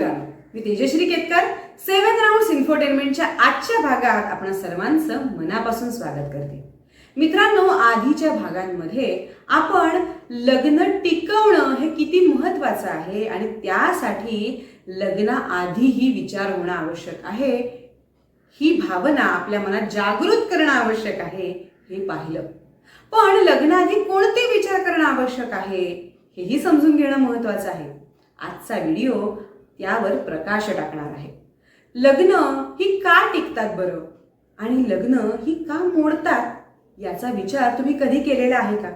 मित्रांनो मी Tejashri Ketkar seven round इन्फोटेनमेंटच्या आजच्या भागात आपण सर्वांचं मनापासून स्वागत करते. मित्रांनो आधीच्या भागांमध्ये आपण लग्न टिकवणं हे किती महत्वाचं आहे आणि त्यासाठी लग्नाआधीही विचार होणं आवश्यक आहे ही भावना आपल्या मनात जागृत करणं आवश्यक आहे हे पाहिलं. पण लग्नाआधी कोणते विचार करणं आवश्यक आहे हेही समजून घेणं महत्वाचं आहे. आजचा व्हिडिओ त्यावर प्रकाश टाकणार आहे. लग्न ही का टिकतात बरं? आणि लग्न ही का मोडतात? याचा विचार तुम्ही कधी केलेला आहे का?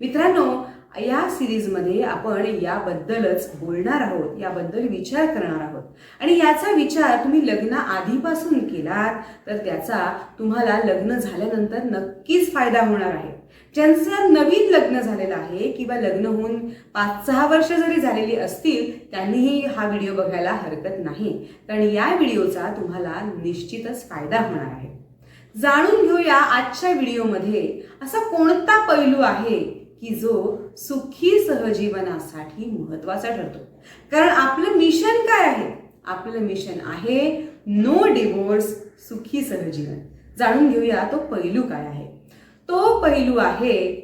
मित्रांनो या सिरीजमध्ये आपण याबद्दलच बोलणार आहोत याबद्दल विचार करणार आहोत. आणि याचा विचार तुम्ही लग्न आधीपासून केलात तर त्याचा तुम्हाला लग्न झाल्यानंतर नक्कीच फायदा होणार आहे. ज्यांचं नवीन लग्न झालेलं आहे किंवा लग्न होऊन पाच सहा वर्ष जरी झालेली असतील त्यांनीही हा व्हिडिओ बघायला हरकत नाही. कारण या व्हिडिओचा तुम्हाला निश्चितच फायदा होणार आहे. जाणून घेऊया आजच्या व्हिडिओमध्ये असा कोणता पैलू आहे की जो सुखी सहजीवनासाठी महत्त्वाचा ठरतो? कारण आपलं मिशन काय आहे? आपलं मिशन आहे नो डिवोर्स सुखी सहजीवन. जाणून घेऊया तो पैलू काय आहे. तो पैलू आहे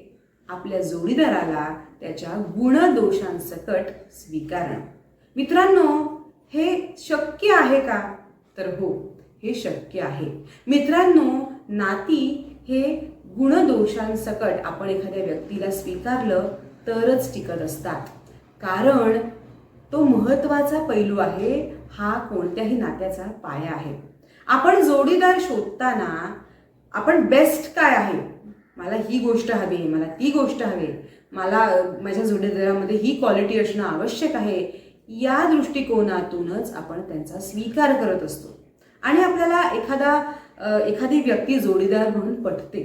आपल्या जोडीदाराला त्याच्या गुणदोषांसकट स्वीकारणं. मित्रांनो हे शक्य आहे का? तर हो हे शक्य आहे. मित्रांनो नाती हे गुणदोषांसकट आपण एखाद्या व्यक्तीला स्वीकारलं तरच टिकत असतात. कारण तो महत्त्वाचा पैलू आहे हा कोणत्याही नात्याचा पाया आहे. आपण जोडीदार शोधताना आपण बेस्ट काय आहे? मला ही गोष्ट हवी आहे मला ती गोष्ट हवी मला माझ्या जोडीदारामध्ये ही क्वालिटी असणं आवश्यक आहे. या दृष्टिकोनातूनच आपण त्यांचा स्वीकार करत असतो. आणि आपल्याला एखादा एखादी व्यक्ती जोडीदार म्हणून पटते.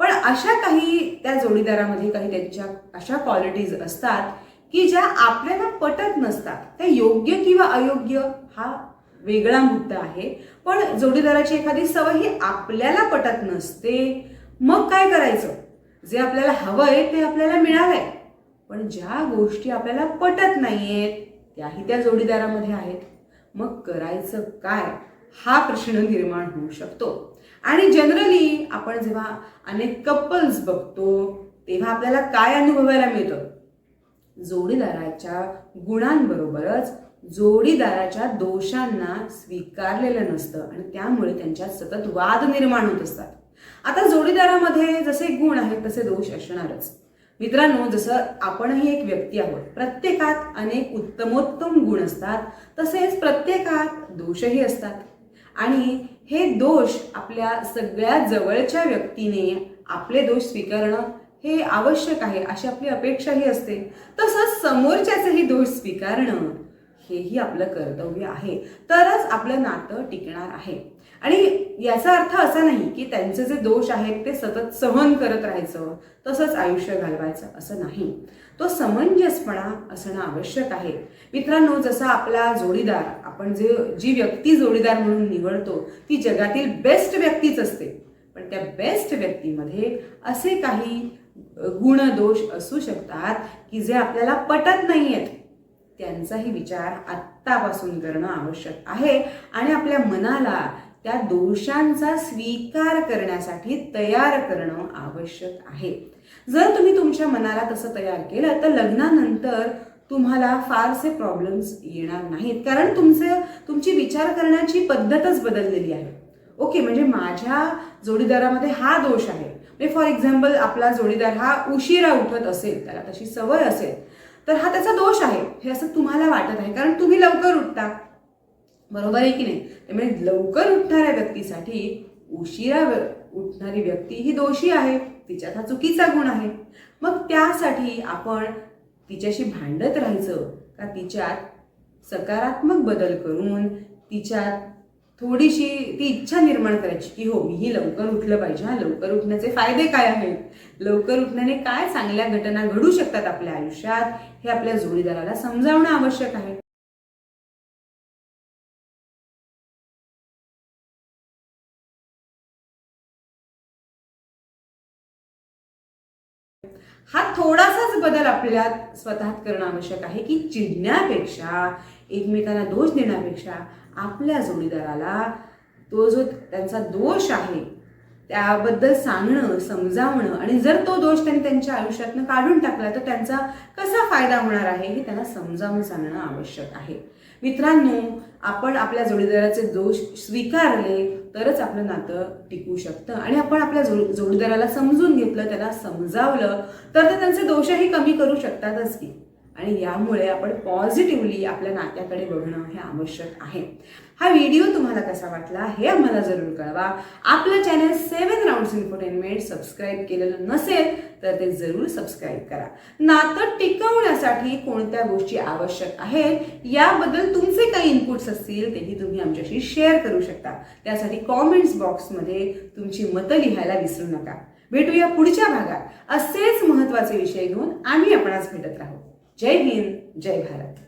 पण अशा काही त्या जोडीदारामध्ये काही त्यांच्या अशा क्वालिटीज असतात की ज्या आपल्याला पटत नसतात. त्या योग्य किंवा अयोग्य हा वेगळा मुद्दा आहे. पण जोडीदाराची एखादी सवय ही आपल्याला पटत नसते मग काय करायचं? जे आपल्याला हवंय ते आपल्याला मिळालंय. पण ज्या गोष्टी आपल्याला पटत नाहीयेत त्याही त्या जोडीदारामध्ये आहेत. मग करायचं काय? हा प्रश्न निर्माण होऊ शकतो. आणि जनरली आपण जेव्हा अनेक कपल्स बघतो तेव्हा आपल्याला काय अनुभवायला मिळतं? जोडीदाराच्या गुणांबरोबरच जोडीदाराच्या दोषांना स्वीकारलेलं नसतं आणि त्यामुळे त्यांच्यात सतत वाद निर्माण होत असतात. आता जोडीदारामध्ये जसे गुण आहेत तसे दोष असणारच. मित्रांनो जसं आपणही एक व्यक्ती आहोत प्रत्येकात अनेक उत्तमोत्तम गुण असतात तसेच प्रत्येकात दोषही असतात. आणि हे दोष आपल्या सगळ्या जवळच्या व्यक्तीने आपले दोष स्वीकारणं हे आवश्यक आहे अशी आपली अपेक्षाही असते. तसंच समोरच्याचेही दोष स्वीकारणं हेही आपलं कर्तव्य आहे. तरच आपलं नातं टिकणार आहे. आणि याचा अर्थ असा नाही की त्यांचे जे दोष आहेत ते सतत सहन करत राहायचं तसंच आयुष्य घालवायचं असं नाही. तो समंजसपणा असणं आवश्यक आहे. मित्रांनो जसा आपला जोडीदार आपण जे जी व्यक्ती जोडीदार म्हणून निवडतो ती जगातील बेस्ट व्यक्तीच असते. पण त्या बेस्ट व्यक्तीमध्ये असे काही गुणदोष असू शकतात की जे आपल्याला पटत नाही आहेत त्यांचाही विचार आत्तापासून करणं आवश्यक आहे आणि आपल्या मनाला त्या दोषांचा स्वीकार करण्यासाठी तयार करणं आवश्यक आहे. जर तुम्ही तुमच्या मनाला तसं तयार केलं तर लग्नानंतर तुम्हाला फारसे प्रॉब्लेम्स येणार नाहीत. कारण तुमचं तुमची विचार करण्याची पद्धतच बदललेली आहे. ओके म्हणजे माझ्या जोडीदारामध्ये हा दोष आहे. म्हणजे फॉर एक्झाम्पल आपला जोडीदार हा उशिरा उठत असेल त्याला तशी सवय असेल तर हा त्याचा दोष आहे. हे असं तुम्हाला वाटत आहे. कारण तुम्ही लवकर उठता. बरोबर आहे की नाही? त्यामुळे लवकर उठणाऱ्या व्यक्तीसाठी उशिरा उठणारी व्यक्ती ही दोषी आहे. तिच्यात हा चुकीचा गुण आहे. मग त्यासाठी आपण तिच्याशी भांडत राहायचं का तिच्यात सकारात्मक बदल करून तिच्यात थोडीशी ती इच्छा निर्माण करायची की हो मीही लवकर उठलं पाहिजे. हा लवकर उठण्याचे फायदे काय आहेत? लवकर उठण्याने काय चांगल्या घटना घडू शकतात आपल्या आयुष्यात? हे आपल्या जोडीदाराला समजावणं आवश्यक आहे. हा थोडासाच बदल आपल्यात स्वतःत करणं आवश्यक आहे की चिडण्यापेक्षा एकमेकांना दोष देण्यापेक्षा आपल्या जोडीदाराला तो जो त्यांचा दोष आहे त्याबद्दल सांगणं समजावणं आणि जर तो दोष त्यांनी त्यांच्या आयुष्यातनं काढून टाकला तर त्यांचा कसा फायदा होणार आहे हे त्यांना समजावून सांगणं आवश्यक आहे. मित्रांनो आपण आपल्या जोडीदाराचे दोष स्वीकारले तरच आपलं नातं टिकू शकतं. आणि आपण आपल्या जो जोडीदाराला समजून घेतलं त्यांना समजावलं तर ते त्यांचे दोषही कमी करू शकतातच की. आणि यामुळे आपण पॉझिटिव्हली आपल्या नात्याकडे बघणं हे आवश्यक आहे. हा व्हिडिओ तुम्हाला कसा वाटला हे आम्हाला जरूर कळवा. आपलं channel seven round infotainment subscribe केलेलं नसेल तर ते जरूर सबस्क्राईब करा. नातं टिकवण्यासाठी कोणत्या गोष्टी आवश्यक आहेत याबद्दल तुमचे काही इनपुट्स असतील तेही तुम्ही आमच्याशी शेअर करू शकता. त्यासाठी कॉमेंट्स बॉक्समध्ये तुमची मतं लिहायला विसरू नका. भेटूया पुढच्या भागात. असेच महत्त्वाचे विषय घेऊन आम्ही आपणास भेटत राहू. जय हिंद जय भारत.